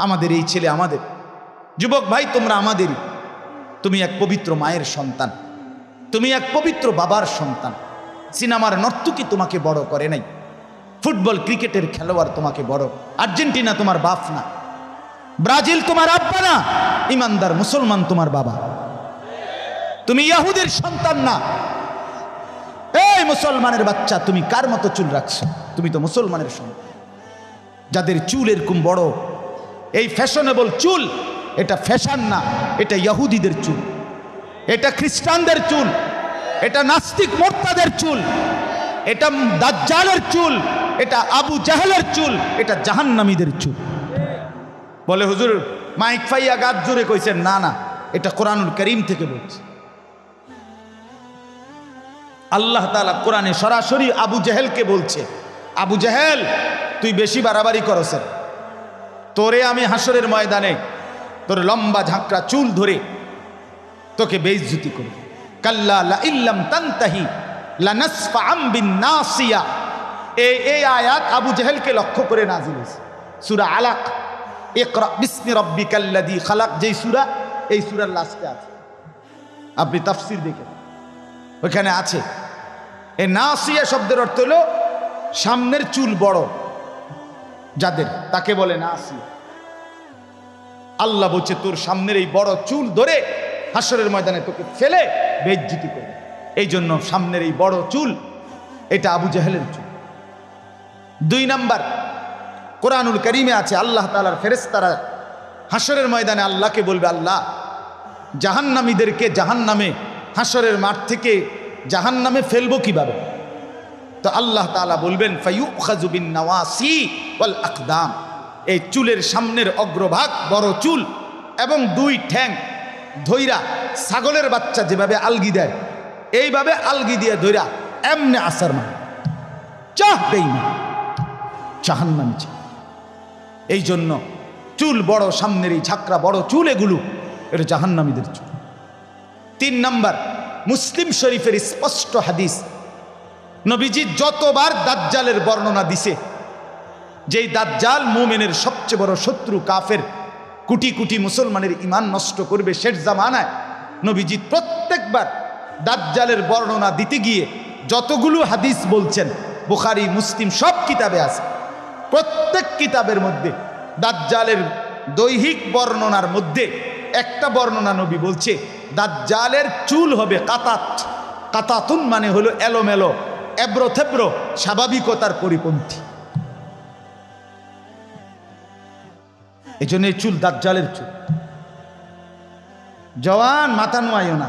আমাদের এই ছেলে আমাদের। যুবক ভাই, তোমরা আমাদেরই। তুমি এক পবিত্র মায়ের সন্তান। তুমি এক পবিত্র বাবার সন্তান। সিনেমার নর্তকী তোমাকে বড় করে নাই। ফুটবল ক্রিকেটের খেলোয়াড় তোমাকে বড়। আর্জেন্টিনা তোমার বাপ না। ব্রাজিল তোমার আব্বা না। ইমানদার মুসলমান তোমার বাবা। তুমি ইয়াহুদের সন্তান না। এই মুসলমানের বাচ্চা, তুমি কার মতো চুল রাখছো? তুমি তো মুসলমানের সন্তান। যাদের চুল এরকম বড় এই ফ্যাশনেবল চুল, এটা ফ্যাশন না, এটা ইয়াহুদিদের চুল। এটা খ্রিস্টানদের চুল, এটা নাস্তিক মোর্তাদের চুল, এটা দাজ্জালের চুল, এটা আবু জাহেলের চুল, এটা জাহান্নামীদের চুল। বলে হুজুর, মাইক ফাইয়া গাছ জুড়ে কইছেন, না না, এটা কোরআনুল করিম থেকে বলছে। আল্লাহ তালা কোরআনে সরাসরি আবু জাহেলকে বলছে, আবু জাহেল, তুই বেশি বাড়াবাড়ি করছেন তোরে আমি হাসরের ময়দানে, তোর লম্বা ঝাঁকড়া চুল ধরে তোকে বেইজ্জুতি করব। কাল্লা লা ইল্লাম তান্তাহি লা নাসফা আম বিন নাসিয়া। এই এই আয়াত আবু জাহেলকে লক্ষ্য করে নাজিল হয়েছে। সূরা আলাক, ইকরা বিসমি রাব্বিকাল্লাযী খালাক, যেই সূরা, এই সূরার লাস্টে আছে। আপনি তাফসীর দেখেন ওইখানে আছে এই নাসিয়া শব্দের অর্থ হলো সামনের চুল বড়, যাদের, তাকে বলে নাসিয়া। আল্লাহ বলছে, তোর সামনের এই বড় চুল ধরে হাসরের ময়দানে তোকে ফেলে বেজ্জিতি করবে। এই জন্য সামনের এই বড় চুল, এটা আবু জাহেলের চুল। দুই নাম্বার, কোরআনুল করিমে আছে, আল্লাহ তালার ফেরেস্তারা হাসরের ময়দানে আল্লাহকে বলবে, আল্লাহ, জাহান্নামীদেরকে জাহান্নামে, হাসরের মাঠ থেকে জাহান্নামে ফেলব কীভাবে? তো আল্লাহ তাআলা বলবেন ফাইউ খাজুবিন নওয়াসি ওয়াল আকদাম। এই চুলের সামনের অগ্রভাগ বড় চুল এবং দুই ঠ্যাং ধৈরা ছাগলের বাচ্চা যেভাবে আলগি দেয়, এইভাবে আলগি দিয়ে ধৈরা এমনে আসার মা চাহ দেই না। চাহান্নামি চাহ এই জন্য চুল বড়, সামনের এই ঝাঁকড়া বড় চুল এগুলো, এটা জাহান্নামীদের চুল। তিন নাম্বার, মুসলিম শরীফের স্পষ্ট হাদিস, নবীজি যতবার দাজ্জালের বর্ণনা দিছে যেই দাজ্জাল মোমেনের সবচেয়ে বড় শত্রু কাফের, কোটি কোটি মুসলমানের ইমান নষ্ট করবে শেষ জামানায়, নবীজি প্রত্যেকবার দাজ্জালের বর্ণনা দিতে গিয়ে যতগুলো হাদিস বলছেন, বুখারি, মুসলিম সব কিতাবে আছে। প্রত্যেক কিতাবের মধ্যে দাজ্জালের দৈহিক বর্ণনার মধ্যে একটা বর্ণনা নবী বলছে, দাজ্জালের চুল হবে কাতাত। কাতাতুন মানে হলো এলোমেলো এব্রো থেব্রো স্বাভাবিকতার পরিপন্থী। এই জন্য এই চুল দাজ্জালের চুল। জওয়ান, মাথা নোয়াইও না।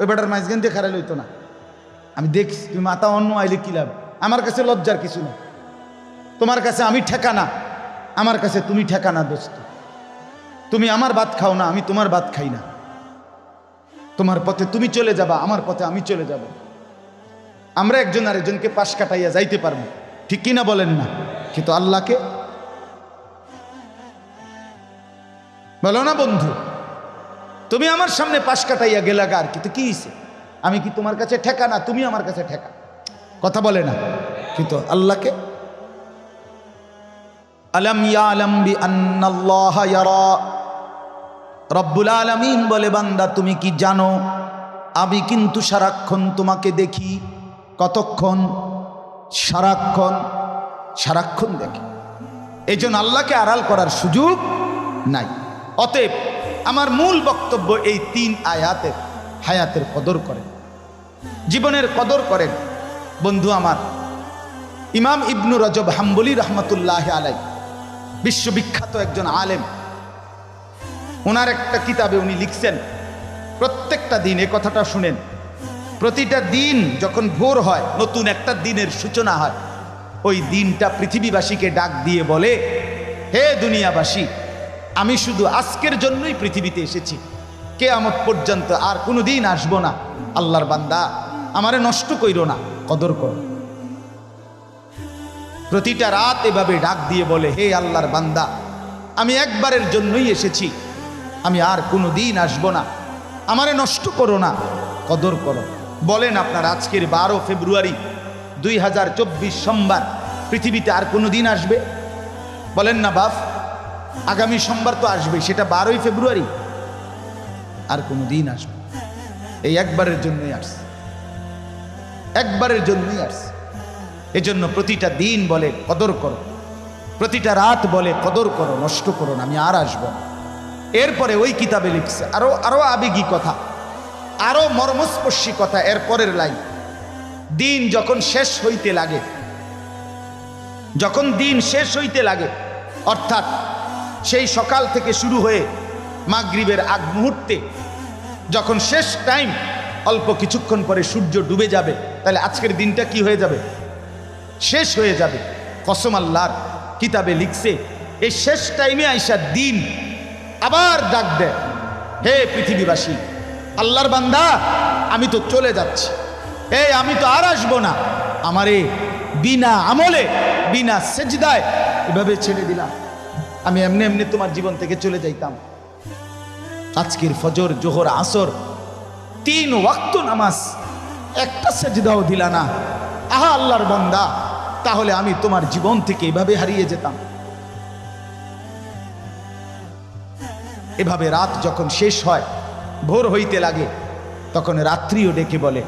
ওই বেটার মাঝখান দিয়ে খারাই লইতো না। আমি দেখছি, তুমি মাথা অন্য আইলে কি লাভ? আমার কাছে লজ্জার কিছু না তোমার কাছে আমি ঠেকানা। আমার কাছে তুমি ঠেকানা, দোস্ত। তুমি আমার ভাত খাও না, আমি তোমার ভাত খাই না। তোমার পথে তুমি চলে যাবা, আমার পথে আমি চলে যাব। আমরা একজন আরেকজনকে পাশ কাটাইয়া যাইতে পারব। ঠিক কিনা বলেন না। কিন্তু আল্লাহকে বলো না বন্ধু, তুমি আমার সামনে পাশ কাটাইয়া গেলা আর কিন্তু কি হইছে? আমি কি তোমার কাছে ঠেকা না? তুমি আমার কাছে ঠেকা। কথা বলে না। কিন্তু আল্লাহকে? আলম রব্বুল আলামিন বলে, বান্দা, তুমি কি জানো? আমি কিন্তু সারাক্ষণ তোমাকে দেখি। কতক্ষণ? সারাক্ষণ? সারাক্ষণ দেখি। এই জন্য আল্লাহকে আড়াল করার সুযোগ নাই। অতএব আমার মূল বক্তব্য এই তিন আয়াতের হায়াতের কদর করেন। জীবনের কদর করেন। বন্ধু আমার, ইমাম ইবনু রজব হাম্বলি রহমতুল্লাহ আলাই, বিশ্ববিখ্যাত একজন আলেম। ওনার একটা কিতাবে উনি লিখছেন, প্রত্যেকটা দিন এ কথাটা শুনেন, প্রতিটা দিন যখন ভোর হয়, নতুন একটা দিনের সূচনা হয়। ওই দিনটা পৃথিবীবাসীকে ডাক দিয়ে বলে, হে দুনিয়াবাসী আমি শুধু আজকের জন্যই পৃথিবীতে এসেছি। কেয়ামত পর্যন্ত আর কোনো দিন আসব না। আল্লাহর বান্দা, আমারে নষ্ট কইরো না, কদর করো। প্রতিটা রাত এভাবে ডাক দিয়ে বলে, হে আল্লাহর বান্দা, আমি একবারের জন্যই এসেছি। আমি আর কোনো দিন আসব না। আমারে নষ্ট করো না, কদর করো। বলেন আপনার, আজকের বারো ফেব্রুয়ারি দুই হাজার চব্বিশ সোমবার পৃথিবীতে আর কোনো দিন আসবে? বলেন না বাপ। আগামী সোমবার তো আসবে, সেটা বারোই ফেব্রুয়ারি। আর কোনো দিন আসবে এই একবারের জন্যই আসছে। একবারের জন্যই আসছে। এজন্য প্রতিটা দিন বলে, কদর করো। প্রতিটা রাত বলে, কদর করো, নষ্ট করো আমি আর আসব এরপরে ওই কিতাবে লিখছে, আরও আরও আবেগী কথা, আরও মর্মস্পর্শী কথা এর পরের লাইন। দিন যখন শেষ হইতে লাগে, যখন দিন শেষ হইতে লাগে, অর্থাৎ সেই সকাল থেকে শুরু হয়ে মাগরিবের আগ মুহূর্তে যখন শেষ টাইম, অল্প কিছুক্ষণ পরে সূর্য ডুবে যাবে, তাহলে আজকের দিনটা কি হয়ে যাবে? শেষ হয়ে যাবে। কসম আল্লাহর কিতাবে লিখছে এই শেষ টাইমে আইসা দিন আবার ডাক দেয়, হে পৃথিবীবাসী, আল্লাহর বান্দা, আমি তো চলে যাচ্ছি। এই আমি তো আর আসব না। আমারে বিনা আমলে, বিনা সেজদায় এভাবে ছেড়ে দিলাম। আমি এমনি এমনি তোমার জীবন থেকে চলে যাইতাম। আজকের ফজর, জোহর, আসর, তিন ওয়াক্ত নামাজ, একটা সেজদাও দিলা না। আহা, আল্লাহর বন্দা, তাহলে আমি তোমার জীবন থেকে এভাবে হারিয়ে যেতাম। এভাবে রাত যখন শেষ হয়, ভোর হইতে লাগে, তখন রাত্রিও ডেকে বলে,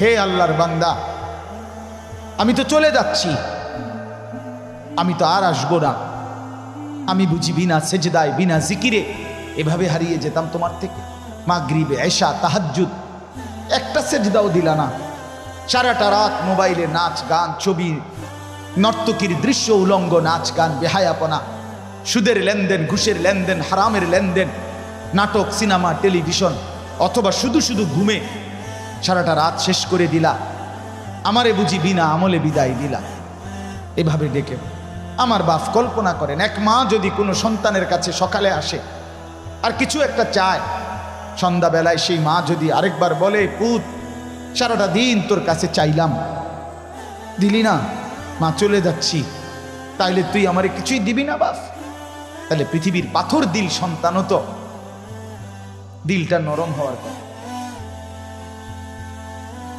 হে আল্লাহর বান্দা, আমি তো চলে যাচ্ছি। আমি তো আর আসব না। আমি বুঝি বিনা সেজদায়, বিনা জিকিরে এভাবে হারিয়ে যেতাম তোমার থেকে। মাগরিবে, এশা, তাহাজ্জুদ, একটা সেজদাও দিলা না। সারাটা রাত মোবাইলে নাচ, গান, ছবি, নর্তকীর দৃশ্য উলঙ্গ নাচ, গান, বেহায়াপনা, সুদের লেনদেন, ঘুষের লেনদেন, হারামের লেনদেন, নাটক, সিনেমা, টেলিভিশন, অথবা শুধু শুধু ঘুমে সারাটা রাত শেষ করে দিলা। আমারে বুঝি বিনা আমলে বিদায় দিলা। এভাবে ডেকে আমার বাপ কল্পনা করেন, এক মা যদি কোনো সন্তানের কাছে সকালে আসে আর কিছু একটা চায়, সন্ধ্যাবেলায় সেই মা যদি আরেকবার বলে, পুত, সারাটা দিন তোর কাছে চাইলাম, দিলি না, মা চলে যাচ্ছি, তাইলে তুই আমারে কিছুই দিবি না বাপ। তাহলে পৃথিবীর পাথর দিল সন্তানও তো, দিলটা নরম হওয়ার কথা।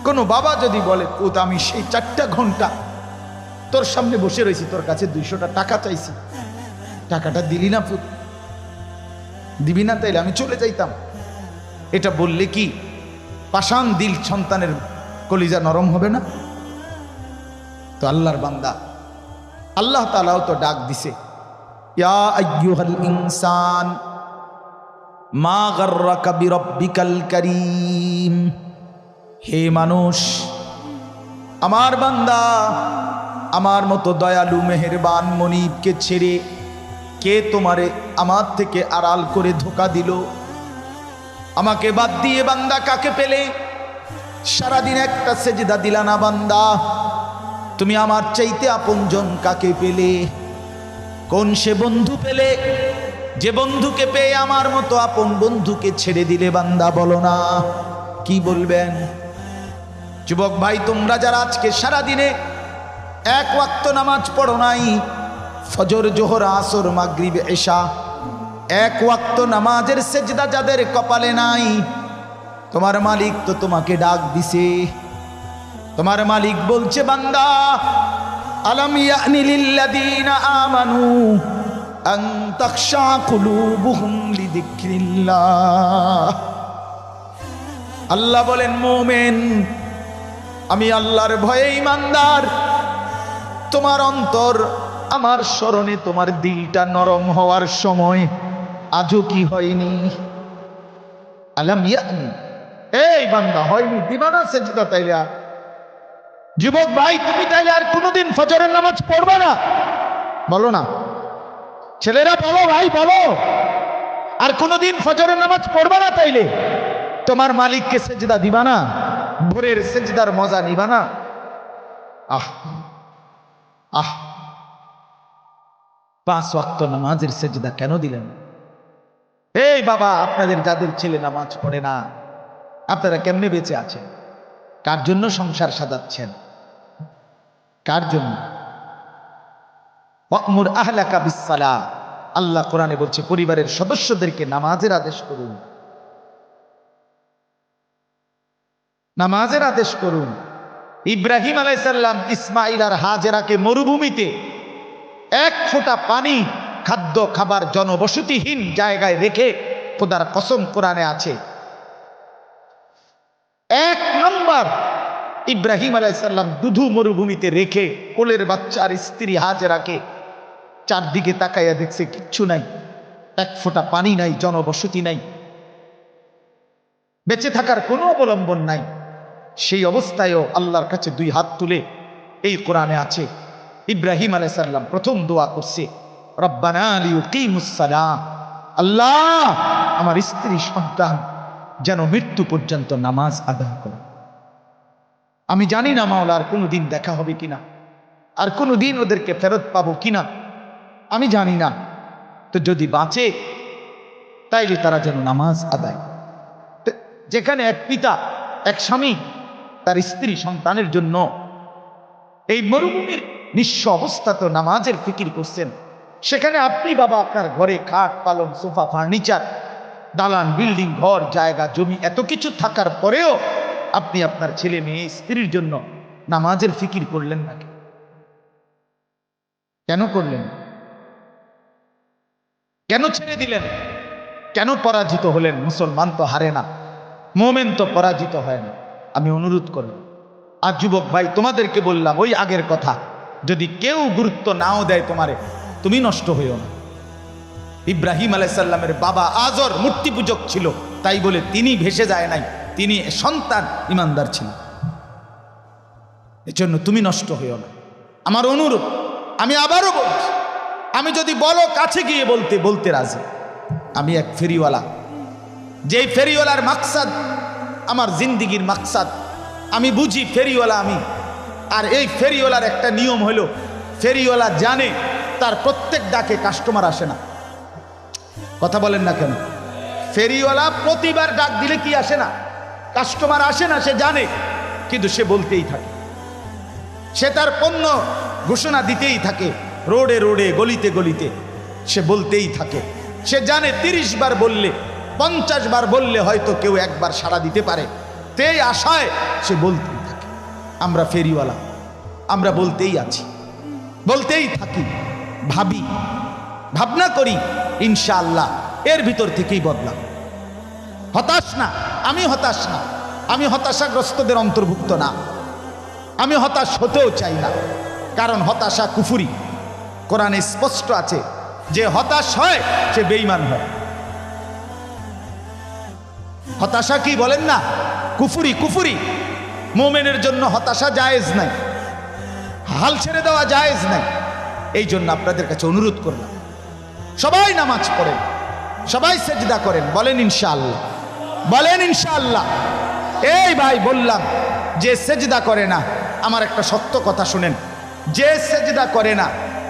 কোনো বাবা যদি বলে, পুত, আমি সেই চারটা ঘণ্টা তোর সামনে বসে রয়েছি, তোর কাছে দুইশোটা টাকা চাইছি। টাকাটা দিলি না পুত। দিবি না তাইলে আমি চলে যাইতাম। এটা বললে কি, পাষাণ দিল সন্তানের কলিজা নরম হবে না? তো আল্লাহর বান্দা, আল্লাহ তালাও তো ডাক দিছে ইনসান, মা গাররাকা কারীম। হে মানুষ, আমার বান্দা আমার মতো দয়ালু মেহেরবান মনিবকে ছেড়ে কে তোমারে আমার থেকে আড়াল করে ধোকা দিল? আমাকে বাদ দিয়ে বান্দা কাকে পেলে? সারাদিন একটা সেজদা দিলা না বান্দা। তুমি আমার চাইতে আপনজন কাকে পেলে? কোন সে বন্ধু পেলে? যে বন্ধুকে পেয়ে আমার মতো আপন বন্ধুকে ছেড়ে দিলে বান্দা বলো না। কি বলবেন? যুবক ভাই, তোমরা যারা আজকে সারা দিনে এক ওয়াক্ত নামাজ পড়ো নাই, ফজর, জোহর, আসর, মাগরিব, এশা। এক ওয়াক্ত নামাজের সেজদা যাদের কপালে নাই, তোমার মালিক তো তোমাকে ডাক দিছে। তোমার মালিক বলছে, বান্দা, আলম ইয়ানি লিল্লাযীনা আমানু আন তাখশা কুলুবুহুম লিযিকরিল্লাহ। আল্লাহ বলেন, মোমেন, আমি আল্লাহর ভয়ে ইমানদার তোমার অন্তর, আমার স্মরণে তোমার দিলটা নরম হওয়ার সময় আজও কি হয়নি? আলাম এই বান্দা, হয়নি। দিবানা সেজদা তাইলে যুবক ভাই, তুমি তাইলে আর কোনোদিন ফজরের নামাজ পড়বে না। বলো না। ছেলেরা, বলো ভাই, বলো। আর কোনোদিন ফজরের নামাজ পড়বে না তাইলে। তোমার মালিককে সেজদা দিবা না? ভোরের সেজদার মজা নিবা না? আহ। আহ! পাঁচ ওয়াক্ত নামাজের সেজদা কেন দিলেন? এই বাবা, আপনাদের যাদের ছেলে নামাজ পড়ে না, আপনারা কেমনে বেঁচে আছেন? কার জন্য সংসার সাজাচ্ছেন? কার জন্য? আল্লাহ কোরআনে বলছে, পরিবারের সদস্যদেরকে নামাজের আদেশ করুন। নামাজের আদেশ করুন। ইব্রাহিম আলাইসাল্লাম ইসমাইল আর হাজেরাকে মরুভূমিতে এক ফোঁটা পানি, খাদ্য, খাবার জনবসতিহীন জায়গায় রেখে খোদার কসম কোরআনে আছে। এক নম্বর ইব্রাহিম আলাইসাল্লাম দুধু মরুভূমিতে রেখে কোলের বাচ্চার স্ত্রী হাজেরাকে চারদিকে তাকাইয়া দেখছে কিচ্ছু নাই। এক ফোঁটা পানি নাই, জনবসতি নাই। বেঁচে থাকার কোনো অবলম্বন নাই। সেই অবস্থায়ও আল্লাহর কাছে দুই হাত তুলে এই কোরআনে আছে, ইব্রাহিম আলাইসাল্লাম প্রথম দোয়া করছে আল্লাহ, আমার স্ত্রী সন্তান, যেন মৃত্যু পর্যন্ত নামাজ আদায় করে। আমি জানি না মাওলা আর কোনো দিন দেখা হবে কিনা, আর কোনো দিন ওদেরকে ফেরত পাবো কিনা, আমি জানি না। তো যদি বাঁচে, তাইলে তারা যেন নামাজ আদায় যেখানে এক পিতা, এক স্বামী তার স্ত্রী সন্তানের জন্য এই মরুভূমির নিঃস্ব অবস্থা তো নামাজের ফিকির করছেন। সেখানে আপনি বাবা আপনার ঘরে খাট পালন সোফা, ফার্নিচার, দালান, বিল্ডিং, ঘর, জায়গা, জমি, এত কিছু থাকার পরেও আপনি আপনার ছেলে মেয়ে স্ত্রীর জন্য নামাজের ফিকির করলেন না কেন? করলেন? কেন ছেড়ে দিলেন? কেন পরাজিত হলেন? মুসলমান তো হারে না, মোমেন তো পরাজিত হয় না। আমি অনুরোধ করলাম। আর যুবক ভাই, তোমাদেরকে বললাম ওই আগের কথা। যদি কেউ গুরুত্ব নাও দেয় তোমারে, তুমি নষ্ট হইও না। ইব্রাহিম আলাইসাল্লামের বাবা আজর মূর্তি পূজক ছিল, তাই বলে তিনি ভেসে যায় নাই, তিনি সন্তান, ইমানদার ছিলেন এজন্য তুমি নষ্ট হইও না। আমার অনুরোধ, আমি আবারও বলছি, আমি যদি বলো কাছে গিয়ে বলতে বলতে রাজি। আমি এক ফেরিওয়ালা। যেই ফেরিওয়ালার মাকসাদ আমার জিন্দিগির মাকসাদ। আমি বুঝি ফেরিওয়ালা আমি। আর এই ফেরিওয়ালার একটা নিয়ম হলো, ফেরিওয়ালা জানে তার প্রত্যেক ডাকে কাস্টমার আসে না। কথা বলেন না কেন? ফেরিওয়ালা প্রতিবার ডাক দিলে কি আসে না? কাস্টমার আসে না, সে জানে, কিন্তু সে বলতেই থাকে। সে তার পণ্য ঘোষণা দিতেই থাকে, রোডে রোডে, গলিতে গলিতে। সে বলতেই থাকে। সে জানে তিরিশ বার বললে পঞ্চাশ বার বললে হয়তো কেউ একবার সাড়া দিতে পারে। তেই আশায় সে বলতেই থাকে, আমরা ফেরিওয়ালা, আমরা বলতেই আছি, বলতেই থাকি, ভাবি, ভাবনা করি, ইনশাআল্লাহ, এর ভিতর থেকেই বদলাম হতাশ না, আমি হতাশ না, আমি হতাশাগ্রস্তদের অন্তর্ভুক্ত না, আমি হতাশ হতেও চাই না, কারণ হতাশা কুফুরি। কোরআনে স্পষ্ট আছে, যে হতাশ হয়, সে বেইমান হয়। হতাশা কি বলেন না? কুফুরি কুফুরি। মোমেনের জন্য হতাশা জায়েজ নাই। হাল ছেড়ে দেওয়া জায়েজ নাই। এই জন্য আপনাদের কাছে অনুরোধ করলাম। সবাই নামাজ পড়েন। সবাই সেজদা করেন। বলেন ইনশাআল্লাহ। বলেন ইনশাআল্লাহ। এই ভাই, বললাম, যে সেজদা করে না, আমার একটা সত্য কথা শুনেন। যে সেজদা করে না,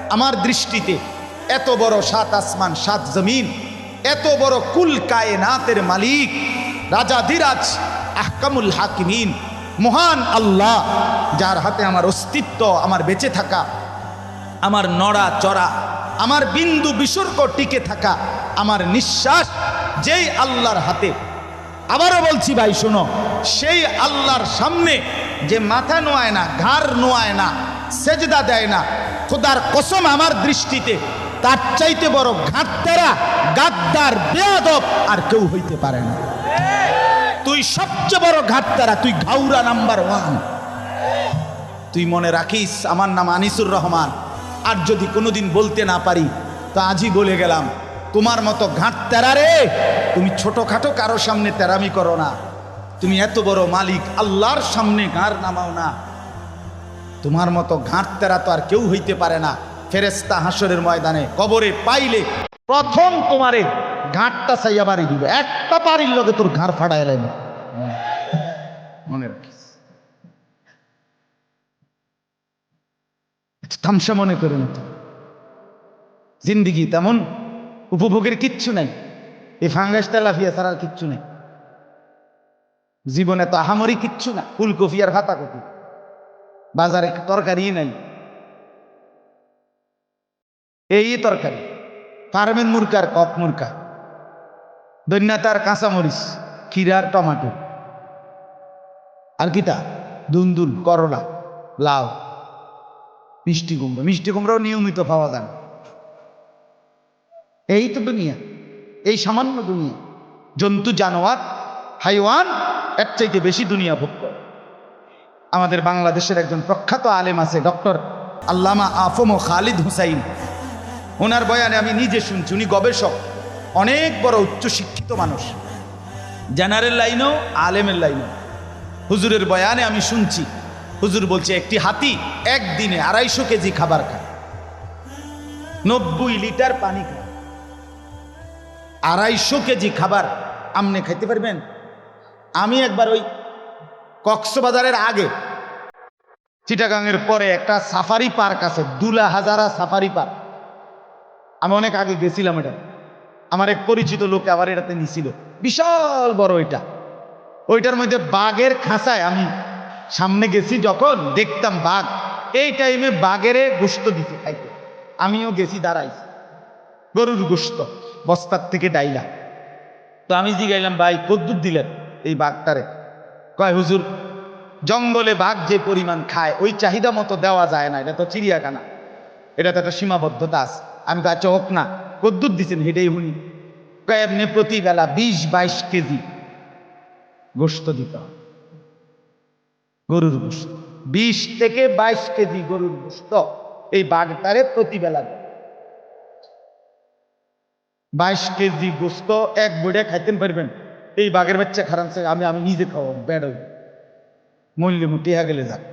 আমার দৃষ্টিতে এত বড় সাত আসমান, সাত জমিন এত বড় কুল কায়নাতের মালিক, রাজা ধীরাজ আহকামুল হাকিমিন, মহান আল্লাহ, যার হাতে আমার অস্তিত্ব, আমার বেঁচে থাকা, আমার নড়া চড়া, আমার বিন্দু বিসর্গ টিকে থাকা, আমার নিঃশ্বাস যেই আল্লাহর হাতে। আবারও বলছি ভাই, শোনো, সেই আল্লাহর সামনে যে মাথা নোয়ায় না, ঘাড় নোয়ায় না, সেজদা দেয় না, খোদার কসম আমার দৃষ্টিতে তার চাইতে বড় ঘাটতেরা, গাদ্দার, বেয়াদব আর কেউ হইতে পারে না। তুই সবচেয়ে বড় ঘাটতারা, তুই ঘাউরা নাম্বার ওয়ান। তুই মনে রাখিস, আমার নাম আনিসুর রহমান। আর যদি কোনোদিন বলতে না পারি, তো আজই বলে গেলাম, তোমার মতো ঘাট তেরা রে, তুমি ছোটখাটো কারও সামনে তেরামি করো না। তুমি এত বড় মালিক, আল্লাহর সামনে ঘাড় নামাও না। তোমার মতো ঘাট তেরা তো আর কেউ হইতে পারে না। ফেরেস্তা হাসরের ময়দানে কবরে পাইলে প্রথম তোমারে ঘাটটা চাইয়া বাড়ি দিবে। একটা পারির লগে তোর ঘাড় ফাড়াই এলেন মনে রাখিস তামসা মনে করে না তো? জিন্দিগি তেমন উপভোগের কিচ্ছু নাই। এই ফাঙ্গাস, তেলাফিয়া ছাড়া কিচ্ছু নেই। জীবনে তো আহামরি কিচ্ছু না। ফুলকপি আর হাতা কপি বাজারে তরকারি নাই। এই তরকারি। ফার্মের মুরকা আর কক মুরকা দৈন্যাতার কাঁচামরিচ ক্ষীরার টমাটো। আর কিতা দুন্দুল, করলা, লাউ, মিষ্টি কুমড়ো। মিষ্টি কুমড়াও নিয়মিত পাওয়া যায়। এই তো দুনিয়া। এই সামান্য দুনিয়া। জন্তু, জানোয়ার, হাইওয়ান, এর চাইতে বেশি দুনিয়া ভোগ করে। আমাদের বাংলাদেশের একজন প্রখ্যাত আলেম আছে, ডক্টর আল্লামা আফম খালিদ হুসাইন। ওনার বয়ানে আমি নিজে শুনছি, উনি গবেষক, অনেক বড় উচ্চশিক্ষিত মানুষ। জেনারেল লাইনও, আলেমের লাইনও। হুজুরের বয়ানে আমি শুনছি, হুজুর বলছে, একটি হাতি একদিনে আড়াইশো কেজি খাবার খায়। নব্বই লিটার পানি খায়। আড়াইশো কেজি খাবার আমনে খাইতে পারবেন? আমি একবার ওই কক্সবাজারের আগে চিটাগাংয়ের পরে একটা সাফারি পার্ক আছে দুলা হাজারা সাফারি পার্ক। আমি অনেক আগে গেছিলাম এটা। আমার এক পরিচিত লোক আবার এটাতে নিছিল। বিশাল বড় ওইটা ওইটার মধ্যে বাঘের খাঁচায় আমি সামনে গেছি, যখন দেখতাম বাঘ। এই টাইমে বাঘেরে গোস্ত দিতে খাইতে। আমিও গেছি, দাঁড়াইছি। গরুর গোস্ত বস্তার থেকে ডাইলা। তো আমি জিগাইলাম, ভাই, কদ্দুর দিলেন এই বাঘটারে? কয়, হুজুর, জঙ্গলে বাঘ যে পরিমাণ খায়, ওই চাহিদা মতো দেওয়া যায় না। এটা তো চিড়িয়াখানা। এটা তো একটা সীমাবদ্ধতা আছে। আমি কাছে হোক না, কদ্দুর দিছেন হেঁটেই হুনি। এমনি প্রতি বেলা বিশ বাইশ কেজি গোস্ত দিত। গরুর গোস্ত বিশ থেকে বাইশ কেজি গরুর গোস্ত এই বাঘটারে প্রতি বেলা দেয় বাইশ কেজি গোস্ত এক বইটা খাইতেন পারবেন। এই বাঘের বাচ্চা খারাপছে আমি আমি নিজে খাওয়া বেড মূল্য মুটিয়া গেলে যাক।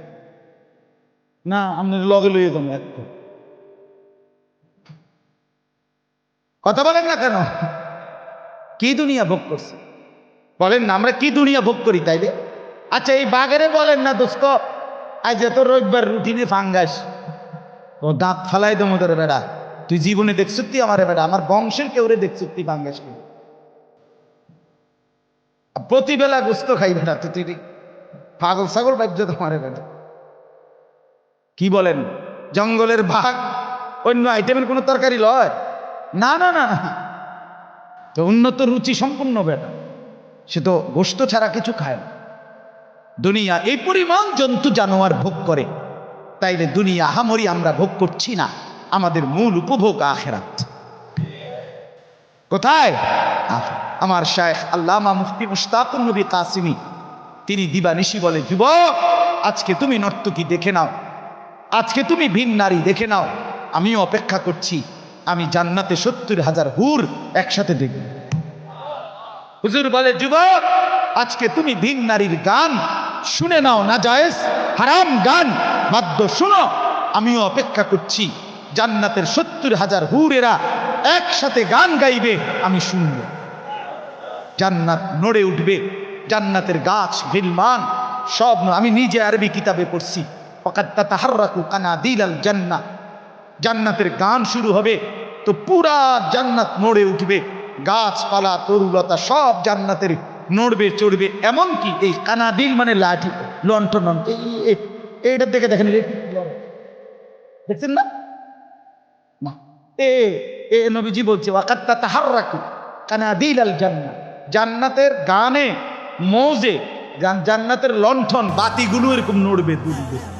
না আপনি লগে লইয়ে যাব একটু কথা বলেন না কেন? কি দুনিয়া ভোগ করছে? বলেন না আমরা কি দুনিয়া ভোগ করি তাইলে? আচ্ছা এই বাঘেরে বলেন না দোস্ত আজ এত রবিবার রুটিনে ফাঙ্গাস। ও দাঁত ফালাই দো মোদের বেড়া। তুই জীবনে দেখছিস তুই আমার বেড়া আমার বংশের কেউরে দেখছিস তুই ফাঙ্গাস কে? প্রতিবেলা গোস্ত খাই বেড়া তুই তুই পাগল ছাগল বাজ্য তোমার বেড়া। কি বলেন? জঙ্গলের বাঘ অন্য আইটেমের কোনো তরকারি লয়? না না না না। তো উন্নত রুচি সম্পূর্ণ বেটা। সে তো গোস্ত ছাড়া কিছু খায় না। দুনিয়া, এই পরিমাণ জন্তু জানোয়ার ভোগ করে। তাইলে দুনিয়া হামরি আমরা ভোগ করছি না। আমাদের মূল উপভোগ আখেরাত। কোথায়? আমার শায়েখ আল্লামা মুফতি মুশতাকুর নবী কাসিমি। তিনি দিবানিশি বলে, যুবক, আজকে তুমি নর্তকী দেখে নাও। আজকে তুমি ভিন নারী দেখে নাও। আমিও অপেক্ষা করছি আমি জান্নাতে সত্তর হাজার হুর একসাথে দেখব। হুজুর বলে, যুবক, আজকে তুমি ভিন নারীর গান শুনে নাও না জায়েজ? হারাম গান। বাদ্য শুনো। আমিও অপেক্ষা করছি, জান্নাতের সত্তর হাজার হুরেরা একসাথে গান গাইবে, আমি শুনব। জান্নাত নড়ে উঠবে, জান্নাতের গাছ গিলমান সব আমি নিজে আরবি কিতাবে পড়ছি। ফকাত্তা তাহার্রাকু কানা দিলাল জান্নাত জান্নাতের গান শুরু হবে, তো পুরা জান্নাত নড়ে উঠবে। গাছপালা, তরুলতা সব জান্নাতের নড়বে, চড়বে। এমনকি এই কানাদিল মানে লাঠি লন্ঠন এই- এই- এইটা দেখে দেখেন দেখছেন না? না। এ এ নবীজি বলছে ওয়াকাত্তা তাহার রাখু কানাদিল আল জান্নাত জান্নাতের গানে, মৌজে জান্নাতের লণ্ঠন, বাতিগুলো এরকম নড়বে, দুলবে।